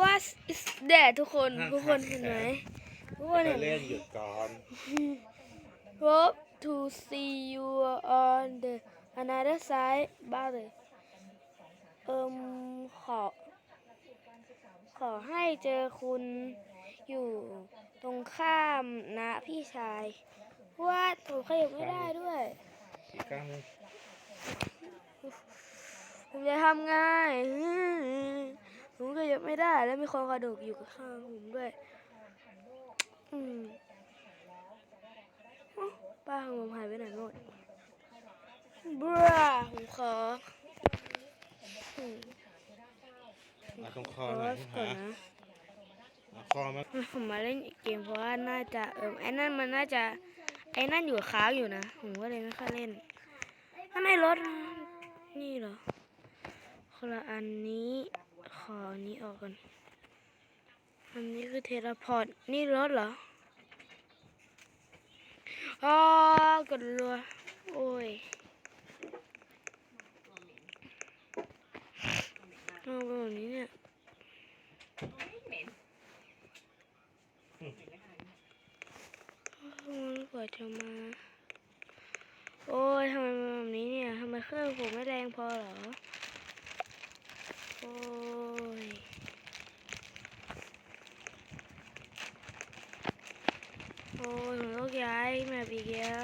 What is that ทุกคนทุกคนเห็นไหมทุกคนจะเห็นไหม เล่นหยุดก่อน Hope to see you on the another side บ้าเลยเอิมขอ ขอให้เจอคุณอยู่ตรงข้ามนะพี่ชายว่าผมขยับไม่ได้ด้วย อีกครั้งหนึงผมจะทำไงอืมผมขยับไม่ได้ แล้วมีคนกระดูกอยู่ข้างผมด้วย อืมอ๊ะป้าของผมหายไปไหนหมดบราผมขออืมมาตรงคขออหน่อยสที่ก่อหานนะเอาคอมาผมมาเล่นอีกเกมเพราะว่าน่าจะเออไอ้นั่นมันน่าจะไอ้นั่นอยู่ค้างอยู่นะ ผมก็เลยไม่ค่อยเล่นข้างในรถนี่เหรอคนละอันนี้ ขออันนี้ออกก่อนอันนี้คือเทเลพอร์ต นี่รถเหรออ๋อกดรัว โอ้ยเอาแบบนี้เนี่ยมันกว่าจะมา โอ้ยทำไมแบบนี้เนี่ยทำไมเครื่องผมไม่แรงพอเหรอ ओ हो गया मैं भी गया।